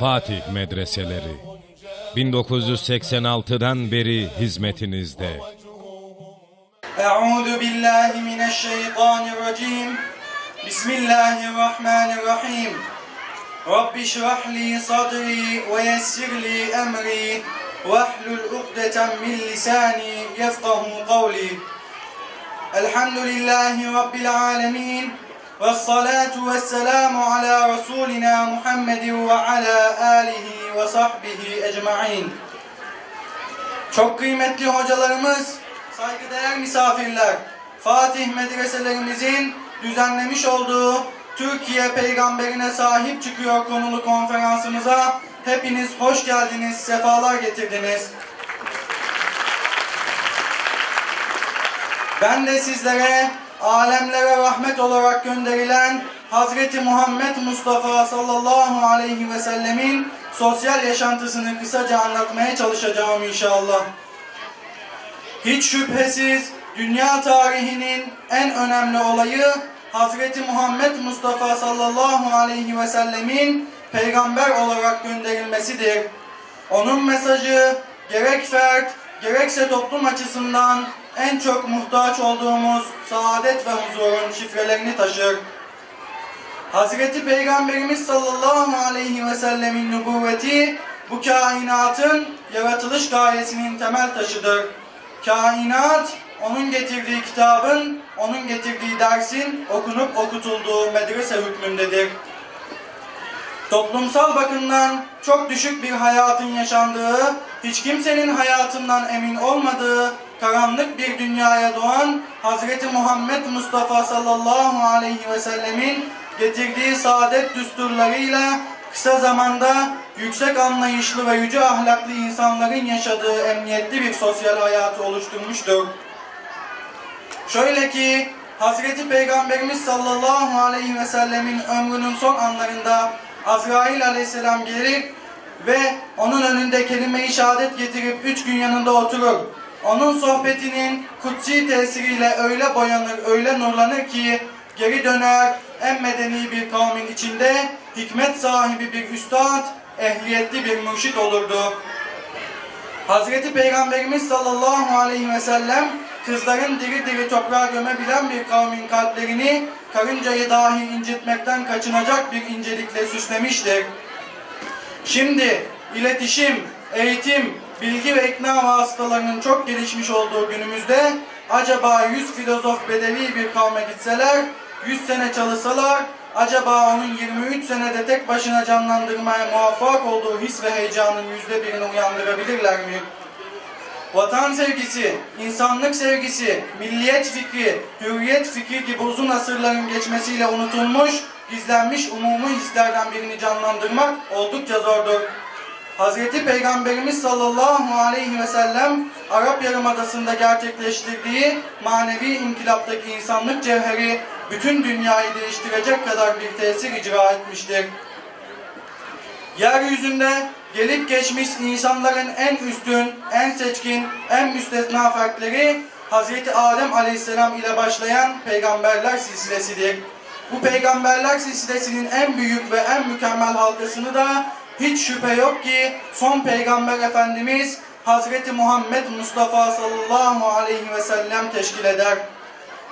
Fatih Medreseleri 1986'dan beri hizmetinizde. Euzu billahi mineşşeytanirracim. Bismillahirrahmanirrahim. Rabbi şrah li sadri ve yessir li emri ve ahlul ukdeten min lisani yefkahu kavli. Elhamdülillahi rabbil alemin. الحمد لله رب العالمين والصلاة والسلام على رسولنا محمد وعلى آله وصحبه أجمعين Çok kıymetli hocalarımız, saygıdeğer misafirler, Fatih medreselerimizin düzenlemiş olduğu Türkiye peygamberine sahip çıkıyor konulu konferansımıza hepiniz hoş geldiniz, sefalar getirdiniz. Ben de sizlere alemlere rahmet olarak gönderilen Hazreti Muhammed Mustafa sallallahu aleyhi ve sellemin sosyal yaşantısını kısaca anlatmaya çalışacağım inşallah. Hiç şüphesiz dünya tarihinin en önemli olayı Hazreti Muhammed Mustafa sallallahu aleyhi ve sellemin peygamber olarak gönderilmesidir. Onun mesajı gerek fert gerekse toplum açısından en çok muhtaç olduğumuz saadet ve huzurun şifrelerini taşır. Hazreti Peygamberimiz sallallahu aleyhi ve sellemin nübüvveti bu kainatın yaratılış gayesinin temel taşıdır. Kainat onun getirdiği kitabın, onun getirdiği dersin okunup okutulduğu medrese hükmündedir. Toplumsal bakımdan çok düşük bir hayatın yaşandığı, hiç kimsenin hayatından emin olmadığı karanlık bir dünyaya doğan Hazreti Muhammed Mustafa sallallahu aleyhi ve sellemin getirdiği saadet düsturlarıyla kısa zamanda yüksek anlayışlı ve yüce ahlaklı insanların yaşadığı emniyetli bir sosyal hayatı oluşturmuştur. Şöyle ki Hazreti Peygamberimiz sallallahu aleyhi ve sellemin ömrünün son anlarında Azrail aleyhisselam gelir ve onun önünde kelime-i şehadet getirip üç gün yanında oturur. Onun sohbetinin kutsi tesiriyle öyle boyanır, öyle nurlanır ki geri döner en medeni bir kavmin içinde hikmet sahibi bir üstad, ehliyetli bir mürşit olurdu. Hazreti Peygamberimiz sallallahu aleyhi ve sellem kızların diri diri toprağa gömebilen bir kavmin kalplerini karıncayı dahi incitmekten kaçınacak bir incelikle süslemiştir. Şimdi iletişim, eğitim, bilgi ve ikna vasıtalarının çok gelişmiş olduğu günümüzde acaba 100 filozof bedevi bir kavme gitseler, 100 sene çalışsalar acaba onun 23 senede tek başına canlandırmaya muvaffak olduğu his ve heyecanın yüzde birini uyandırabilirler mi? Vatan sevgisi, insanlık sevgisi, milliyet fikri, hürriyet fikri gibi uzun asırların geçmesiyle unutulmuş, gizlenmiş umumi hislerden birini canlandırmak oldukça zordur. Hazreti Peygamberimiz sallallahu aleyhi ve sellem Arap Yarımadası'nda gerçekleştirdiği manevi inkılaptaki insanlık cevheri bütün dünyayı değiştirecek kadar bir tesir icra etmiştir. Yeryüzünde gelip geçmiş insanların en üstün, en seçkin, en müstesna fertleri Hazreti Adem Aleyhisselam ile başlayan peygamberler silsilesidir. Bu peygamberler silsilesinin en büyük ve en mükemmel halkasını da hiç şüphe yok ki son peygamber efendimiz Hazreti Muhammed Mustafa sallallahu aleyhi ve sellem teşkil eder.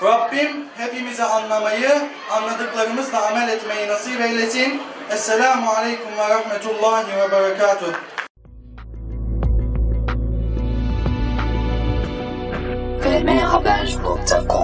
Rabbim hepimize anlamayı, anladıklarımızla amel etmeyi nasip eylesin. Esselamu Aleyküm ve Rahmetullahi ve Berekatuhu. vmhaber.com